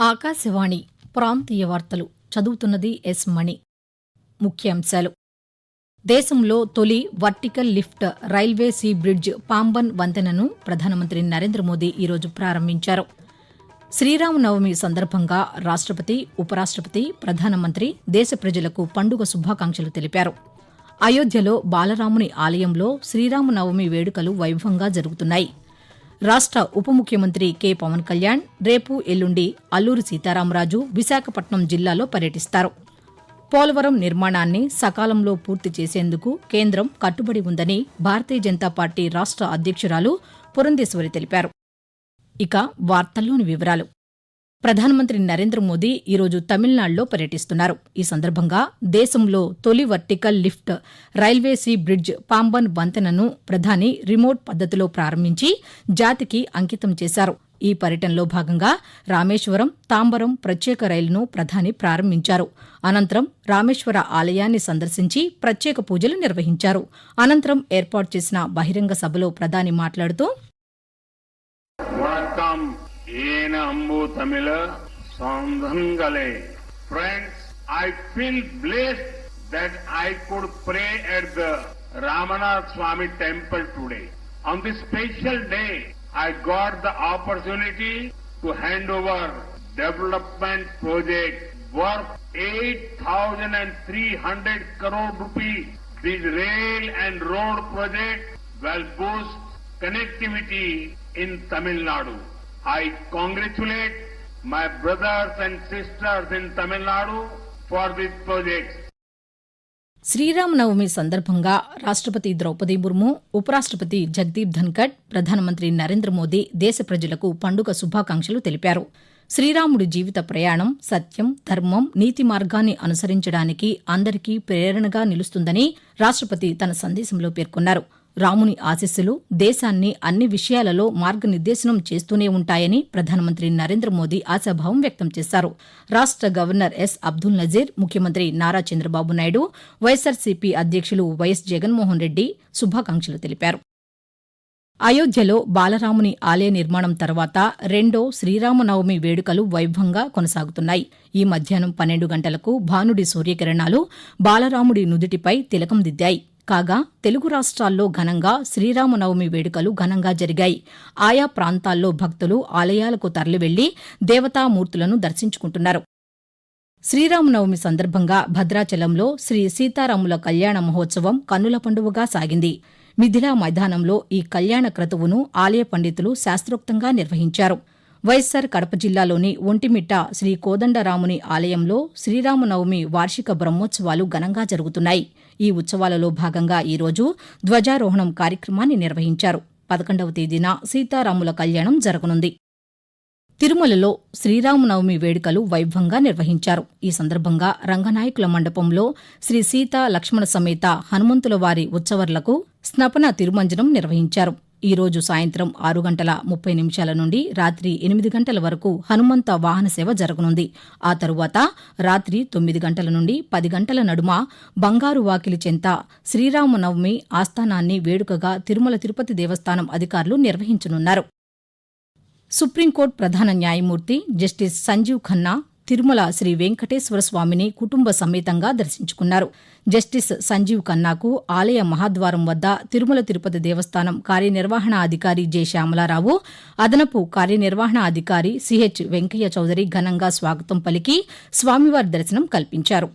ఆకాశవాణి ప్రాంతీయ వార్తలు. చదువుతున్నది ఎస్ మణి. ముఖ్యాంశాలు. దేశంలో తొలి vertical lift railway sea bridge Pamban వంతెనను ప్రధానమంత్రి నరేంద్ర మోదీ ఈరోజు ప్రారంభించారు. శ్రీరామనవమి సందర్భంగా రాష్టపతి ఉపరాష్టపతి ప్రధానమంత్రి దేశ ప్రజలకు పండుగ శుభాకాంక్షలు తెలిపారు. అయోధ్యలో బాలరాముని ఆలయంలో శ్రీరామనవమి వేడుకలు వైభవంగా జరుగుతున్నాయి. రాష్ట ఉప ముఖ్యమంత్రి కె. పవన్ కళ్యాణ్ రేపు ఎల్లుండి అల్లూరి సీతారామరాజు విశాఖపట్నం జిల్లాలో పర్యటిస్తారు. పోలవరం నిర్మాణాన్ని సకాలంలో పూర్తి చేసేందుకు కేంద్రం కట్టుబడి ఉందని భారతీయ జనతా పార్టీ రాష్ట అధ్యక్షురాలు పురంధేశ్వరి తెలిపారు. ఇక వార్తల్లోని వివరాలు. ప్రధానమంత్రి నరేంద్ర మోదీ ఈరోజు తమిళనాడులో పర్యటిస్తున్నారు. ఈ సందర్భంగా దేశంలో తొలి vertical lift railway sea bridge Pamban వంతెనను ప్రధాని రిమోట్ పద్దతిలో ప్రారంభించి జాతికి అంకితం చేశారు. ఈ పర్యటనలో భాగంగా రామేశ్వరం తాంబరం ప్రత్యేక రైలును ప్రధాని ప్రారంభించారు. అనంతరం రామేశ్వర ఆలయాన్ని సందర్శించి ప్రత్యేక పూజలు నిర్వహించారు. అనంతరం ఏర్పాటు చేసిన బహిరంగ సభలో ప్రధాని మాట్లాడుతూ Friends, I feel blessed that I could pray at the Ramana Swami temple today. On this special day, I got the opportunity to hand over development project worth 8,300 crore rupees. This rail and road project will boost connectivity in Tamil Nadu. I congratulate my brothers and sisters in Tamil Nadu for this project. Sri Rama Navami సందర్భంగా రాష్టపతి ద్రౌపది ముర్ము ఉపరాష్టపతి జగదీప్ ధన్కడ్ ప్రధానమంత్రి నరేంద్ర మోదీ దేశ ప్రజలకు పండుగ శుభాకాంక్షలు తెలిపారు శ్రీరాముడి జీవిత ప్రయాణం సత్యం ధర్మం నీతి మార్గాన్ని అనుసరించడానికి అందరికీ ప్రేరణగా నిలుస్తుందని రాష్టపతి తన సందేశంలో పేర్కొన్నారు రాముని ఆశీస్సులు దేశాన్ని అన్ని విషయాలలో మార్గనిర్దేశనం చేస్తూనే ఉంటాయని ప్రధానమంత్రి నరేంద్ర మోదీ ఆశాభావం వ్యక్తం చేశారు. రాష్ట గవర్నర్ ఎస్ అబ్దుల్ నజీర్ ముఖ్యమంత్రి నారా చంద్రబాబు నాయుడు వైఎస్సార్సీపీ అధ్యక్షులు వైఎస్ జగన్మోహన్ రెడ్డి శుభాకాంక్షలు తెలిపారు. అయోధ్యలో బాలరాముని ఆలయ నిర్మాణం తర్వాత రెండో శ్రీరామనవమి వేడుకలు వైభవంగా కొనసాగుతున్నాయి. ఈ మధ్యాహ్నం పన్నెండు గంటలకు భానుడి సూర్యకిరణాలు బాలరాముడి నుదుటిపై తిలకం దిద్దాయి. కాగా తెలుగు రాష్ట్రాల్లో ఘనంగా శ్రీరామనవమి వేడుకలు ఘనంగా జరిగాయి. ఆయా ప్రాంతాల్లో భక్తులు ఆలయాలకు తరలివెళ్ళి దేవతామూర్తులను దర్శించుకుంటున్నారు. శ్రీరామనవమి సందర్భంగా భద్రాచలంలో శ్రీ సీతారాముల కళ్యాణ మహోత్సవం కన్నుల పండువగా సాగింది. మిథిలా మైదానంలో ఈ కళ్యాణ క్రతువును ఆలయ పండితులు శాస్త్రోక్తంగా నిర్వహించారు. వైఎస్సార్ కడప జిల్లాలోని ఒంటిమిట్ట శ్రీ కోదండరాముని ఆలయంలో శ్రీరామనవమి వార్షిక బ్రహ్మోత్సవాలు ఘనంగా జరుగుతున్నాయి. ఈ ఉత్సవాలలో భాగంగా ఈరోజు ధ్వజారోహణం కార్యక్రమాన్ని నిర్వహించారు. పదకొండవ తేదీన సీతారాముల కళ్యాణం జరగనుంది. తిరుమలలో శ్రీరామనవమి వేడుకలు వైభవంగా నిర్వహించారు. ఈ సందర్భంగా రంగనాయకుల మండపంలో శ్రీ సీతా లక్ష్మణ సమేత హనుమంతుల వారి ఉత్సవర్లకు స్నపన తిరుమంజనం నిర్వహించారు. ఈ రోజు సాయంత్రం ఆరు గంటల ముప్పై నిమిషాల నుండి రాత్రి ఎనిమిది గంటల వరకు హనుమంత వాహన సేవ జరగనుంది. ఆ తరువాత రాత్రి తొమ్మిది గంటల నుండి పది గంటల నడుమ బంగారు వాకిలి చెంత శ్రీరామనవమి ఆస్థానాన్ని వేడుకగా తిరుమల తిరుపతి దేవస్థానం అధికారులు నిర్వహించనున్నారు. సుప్రీంకోర్టు ప్రధాన న్యాయమూర్తి జస్టిస్ సంజీవ్ ఖన్నా తిరుమల శ్రీ వెంకటేశ్వర స్వామిని కుటుంబ సమేతంగా దర్శించుకున్నారు. జస్టిస్ సంజీవ్ ఖన్నాకు ఆలయ మహాద్వారం వద్ద తిరుమల తిరుపతి దేవస్థానం కార్యనిర్వహణ అధికారి జె. శ్యామలారావు అదనపు కార్యనిర్వహణ అధికారి సిహెచ్ వెంకయ్య చౌదరి ఘనంగా స్వాగతం పలికి స్వామివారి దర్శనం కల్పించారు.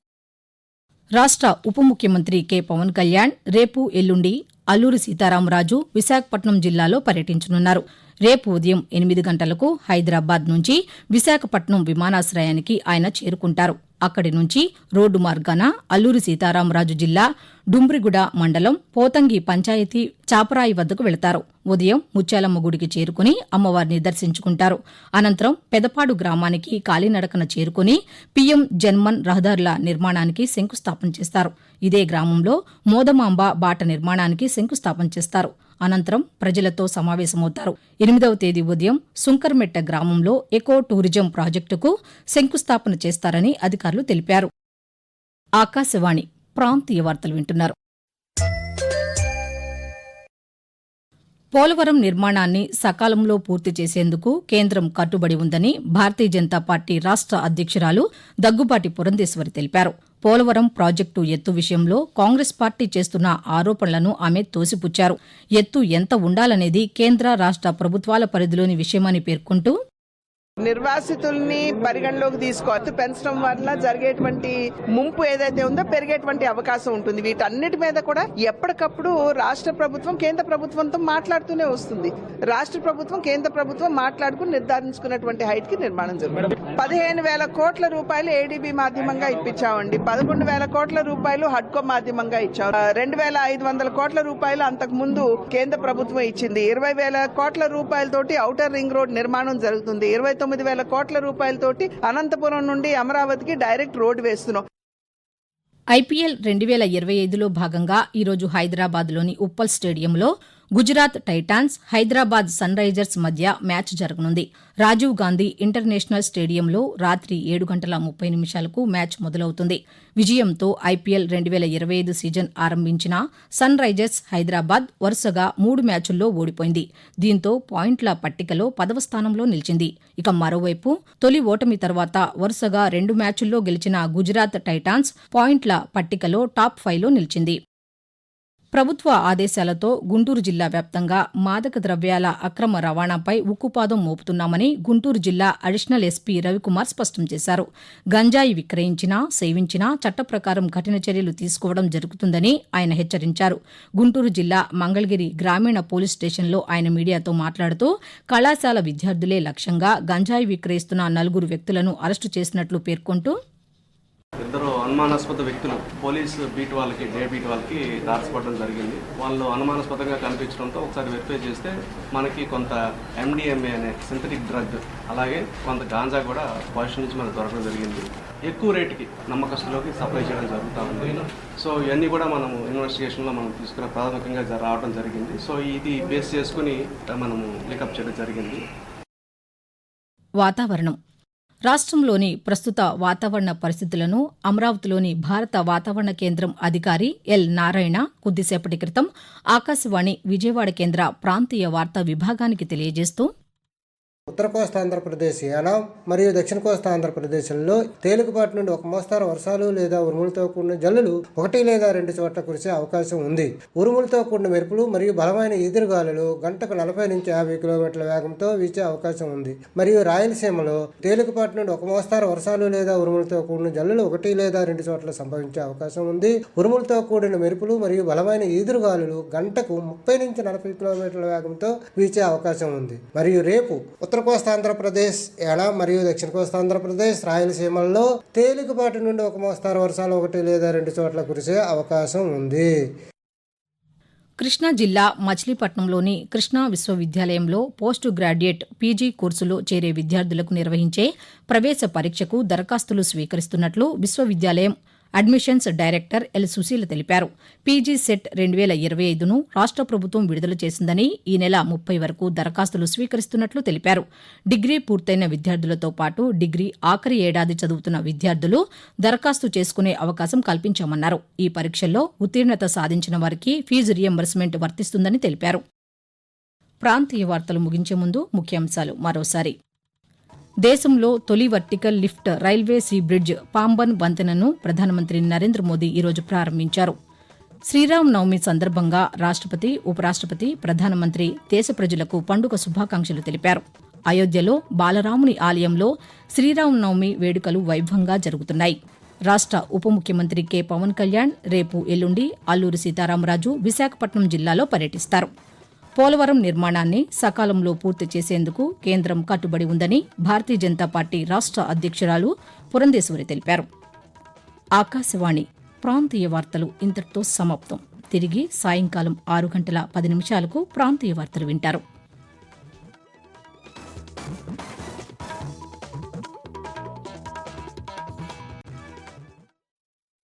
రాష్ట ఉప ముఖ్యమంత్రి కె. పవన్ కళ్యాణ్ రేపు ఎల్లుండి అల్లూరి సీతారామరాజు విశాఖపట్నం జిల్లాలో పర్యటించనున్నారు. రేపు ఉదయం ఎనిమిది గంటలకు హైదరాబాద్ నుంచి విశాఖపట్నం విమానాశ్రయానికి ఆయన చేరుకుంటారు. అక్కడి నుంచి రోడ్డు మార్గాన అల్లూరి సీతారామరాజు జిల్లా డుమ్రిగుడ మండలం పోతంగి పంచాయతీ చాపరాయి వద్దకు వెళతారు. ఉదయం ముత్యాలమ్మ గుడికి చేరుకుని అమ్మవారిని దర్శించుకుంటారు. అనంతరం పెదపాడు గ్రామానికి కాలినడకన చేరుకుని పీఎం జన్మన్ రహదారుల నిర్మాణానికి శంకుస్థాపన చేస్తారు. ఇదే గ్రామంలో మోదమాంబ బాట నిర్మాణానికి శంకుస్థాపన చేస్తారు. అనంతరం ప్రజలతో సమావేశమవుతారు. ఎనిమిదవ తేదీ ఉదయం సుంకర్మెట్ట గ్రామంలో ఎకో టూరిజం ప్రాజెక్టుకు శంకుస్థాపన చేస్తారని అధికారులు తెలిపారు. ఆకాశవాణి ప్రాంతీయ వార్తలు వింటున్నారు. పోలవరం నిర్మాణాన్ని సకాలంలో పూర్తి చేసేందుకు కేంద్రం కట్టుబడి ఉందని భారతీయ జనతా పార్టీ రాష్ట అధ్యక్షురాలు దగ్గుబాటి పురంధేశ్వరి తెలిపారు. పోలవరం ప్రాజెక్టు ఎత్తు విషయంలో కాంగ్రెస్ పార్టీ చేస్తున్న ఆరోపణలను ఆమె తోసిపుచ్చారు. ఎత్తు ఎంత ఉండాలనేది కేంద్ర రాష్ట ప్రభుత్వాల పరిధిలోని విషయమని పేర్కొంటూ నిర్వాసితుల్ని పరిగణలోకి తీసుకోవచ్చు పెంచడం వల్ల జరిగేటువంటి ముంపు ఏదైతే ఉందో పెరిగేటువంటి అవకాశం ఉంటుంది. వీటన్నిటి మీద కూడా ఎప్పటికప్పుడు రాష్ట్ర ప్రభుత్వం కేంద్ర ప్రభుత్వంతో మాట్లాడుతూనే వస్తుంది. రాష్ట్ర ప్రభుత్వం కేంద్ర ప్రభుత్వం మాట్లాడుకుని నిర్ధారించుకున్నటువంటి హైట్కి నిర్మాణం జరుగుతుంది. పదిహేను వేల కోట్ల రూపాయలు ఏడీబీ మాధ్యమంగా ఇప్పించామండి. పదకొండు వేల కోట్ల రూపాయలు హడ్కో మాధ్యమంగా ఇచ్చాం. రెండు వేల ఐదు వందల కోట్ల రూపాయలు అంతకు ముందు కేంద్ర ప్రభుత్వం ఇచ్చింది. ఇరవై వేల కోట్ల రూపాయలతోటి ఔటర్ రింగ్ రోడ్ నిర్మాణం జరుగుతుంది. ఇరవై తొమ్మిది వేల కోట్ల రూపాయలతోటి అనంతపురం నుండి అమరావతికి డైరెక్ట్ రోడ్ వేస్తున్నాం. ఐపీఎల్ రెండు వేల ఇరవై ఐదులో భాగంగా ఈరోజు హైదరాబాద్లోని ఉప్పల్ స్టేడియంలో Gujarat Titans Hyderabad sun Risers మధ్య మ్యాచ్ జరగనుంది. రాజీవ్ గాంధీ ఇంటర్నేషనల్ స్టేడియంలో రాత్రి ఏడు గంటల ముప్పై నిమిషాలకు మ్యాచ్ మొదలవుతుంది. విజయంతో ఐపీఎల్ రెండు వేల ఇరవై ఐదు సీజన్ ఆరంభించిన సన్ రైజర్స్ హైదరాబాద్ వరుసగా మూడు మ్యాచుల్లో ఓడిపోయింది. దీంతో పాయింట్ల పట్టికలో పదవ స్థానంలో నిలిచింది. ఇక మరోవైపు తొలి ఓటమి తర్వాత వరుసగా రెండు మ్యాచుల్లో గెలిచిన గుజరాత్ టైటాన్స్ పాయింట్ల పట్టికలో టాప్ ఫైవ్లో నిలిచింది. ప్రభుత్వ ఆదేశాలతో గుంటూరు జిల్లా వ్యాప్తంగా మాదక ద్రవ్యాల అక్రమ రవాణాపై ఉక్కుపాదం మోపుతున్నామని గుంటూరు జిల్లా అడిషనల్ ఎస్పీ రవికుమార్ స్పష్టం చేశారు. గంజాయి విక్రయించినా సేవించినా చట్ట ప్రకారం కఠిన చర్యలు తీసుకోవడం జరుగుతుందని ఆయన హెచ్చరించారు. గుంటూరు జిల్లా మంగళగిరి గ్రామీణ పోలీస్ స్టేషన్లో ఆయన మీడియాతో మాట్లాడుతూ కళాశాల విద్యార్థులే లక్ష్యంగా గంజాయి విక్రయిస్తున్న నలుగురు వ్యక్తులను అరెస్టు చేసినట్లు పేర్కొంటూ ఇద్దరు అనుమానాస్పద వ్యక్తులు పోలీస్ బీట్ వాళ్ళకి డే బీట్ వాళ్ళకి దాచిపడడం జరిగింది. వాళ్ళు అనుమానాస్పదంగా కనిపించడంతో ఒకసారి వెరిఫై చేస్తే మనకి కొంత ఎండిఎంఏ అనే సింథటిక్ డ్రగ్ అలాగే కొంత గాంజా కూడా పొజిషన్ నుంచి మనకు దొరకడం జరిగింది. ఎక్కువ రేటుకి నమ్మకస్తులోకి సప్లై చేయడం జరుగుతూ ఉంది. సో ఇవన్నీ కూడా మనము ఇన్వెస్టిగేషన్లో మనం తీసుకున్న ప్రాథమికంగా రావడం జరిగింది. సో ఇది బేస్ చేసుకుని మనము లికప్ చేయడం జరిగింది. వాతావరణం. రాష్ట్రంలోని ప్రస్తుత వాతావరణ పరిస్థితులను అమరావతిలోని భారత వాతావరణ కేంద్రం అధికారి ఎల్ నారాయణ కొద్దిసేపటి క్రితం ఆకాశవాణి విజయవాడ కేంద్ర ప్రాంతీయ వార్తా విభాగానికి తెలియజేస్తూ ఉత్తర కోస్తా ఆంధ్రప్రదేశ్ యానాం మరియు దక్షిణ కోస్తా ఆంధ్రప్రదేశ్లో తేలికపాటి నుండి ఒక మోస్తారు వర్షాలు లేదా ఉరుములతో కూడిన జల్లులు ఒకటి లేదా రెండు చోట్ల కురిసే అవకాశం ఉంది. ఉరుములతో కూడిన మెరుపులు మరియు బలమైన ఎదురుగాలులు గంటకు నలభై నుంచి యాభై కిలోమీటర్ల వేగంతో వీచే అవకాశం ఉంది. మరియు రాయలసీమలో తేలికపాటి నుండి ఒక మోస్తారు వర్షాలు లేదా ఉరుములతో కూడిన జల్లులు ఒకటి లేదా రెండు చోట్ల సంభవించే అవకాశం ఉంది. ఉరుములతో కూడిన మెరుపులు మరియు బలమైన ఈదురుగాలులు గంటకు ముప్పై నుంచి నలభై కిలోమీటర్ల వేగంతో వీచే అవకాశం ఉంది. మరియు రేపు ఉత్తర కోస్తా ఆంధ్రప్రదేశ్ యానా మరియు దక్షిణ కోస్తా ఆంధ్రప్రదేశ్ రాయలసీమల్లో తేలికపాటి నుండి ఒక మోస్తారు వర్షాలు ఒకటి లేదా రెండు చోట్ల కురిసే అవకాశం ఉంది. కృష్ణా జిల్లా మచిలీపట్నంలోని కృష్ణా విశ్వవిద్యాలయంలో పోస్టు గ్రాడ్యుయేట్ పీజీ కోర్సులో చేరే విద్యార్థులకు నిర్వహించే ప్రవేశ పరీక్షకు దరఖాస్తులు స్వీకరిస్తున్నట్లు విశ్వవిద్యాలయం అడ్మిషన్స్ డైరెక్టర్ ఎల్ సుశీల తెలిపారు. పీజీ సెట్ రెండు వేల ఇరవై ఐదును రాష్ట్ర ప్రభుత్వం విడుదల చేసిందని ఈ నెల ముప్పై వరకు దరఖాస్తులు స్వీకరిస్తున్నట్లు తెలిపారు. డిగ్రీ పూర్తయిన విద్యార్థులతో పాటు డిగ్రీ ఆఖరి ఏడాది చదువుతున్న విద్యార్థులు దరఖాస్తు చేసుకునే అవకాశం కల్పించామన్నారు. ఈ పరీక్షల్లో ఉత్తీర్ణత సాధించిన వారికి ఫీజు రియంబర్స్మెంట్ వర్తిస్తుందని తెలిపారు. ప్రాంతీయ వార్తలు ముగించే ముందు ముఖ్యాంశాలు మరోసారి. దేశంలో తొలి vertical lift railway sea bridge Pamban వంతెనను ప్రధానమంత్రి నరేంద్ర మోదీ ఈరోజు ప్రారంభించారు. శ్రీరామ్ నవమి సందర్భంగా రాష్టపతి ఉపరాష్టపతి ప్రధానమంత్రి దేశ ప్రజలకు పండుగ శుభాకాంక్షలు తెలిపారు. అయోధ్యలో బాలరాముని ఆలయంలో శ్రీరామ్ నవమి వేడుకలు వైభవంగా జరుగుతున్నాయి. రాష్ట ఉప ముఖ్యమంత్రి కె పవన్ కళ్యాణ్ రేపు ఎల్లుండి అల్లూరి సీతారామరాజు విశాఖపట్నం జిల్లాలో పర్యటిస్తారు. పోలవరం నిర్మాణాన్ని సకాలంలో పూర్తి చేసేందుకు కేంద్రం కట్టుబడి ఉందని భారతీయ జనతా పార్టీ రాష్ట్ర అధ్యక్షురాలు పురంధేశ్వరి తెలిపారు. ఆకాశవాణి ప్రాంతీయ వార్తలు ఇంతటితో సమాప్తం. తిరిగి సాయంకాలం ఆరు గంటల పది నిమిషాలకు ప్రాంతీయ వార్తలు వింటారు.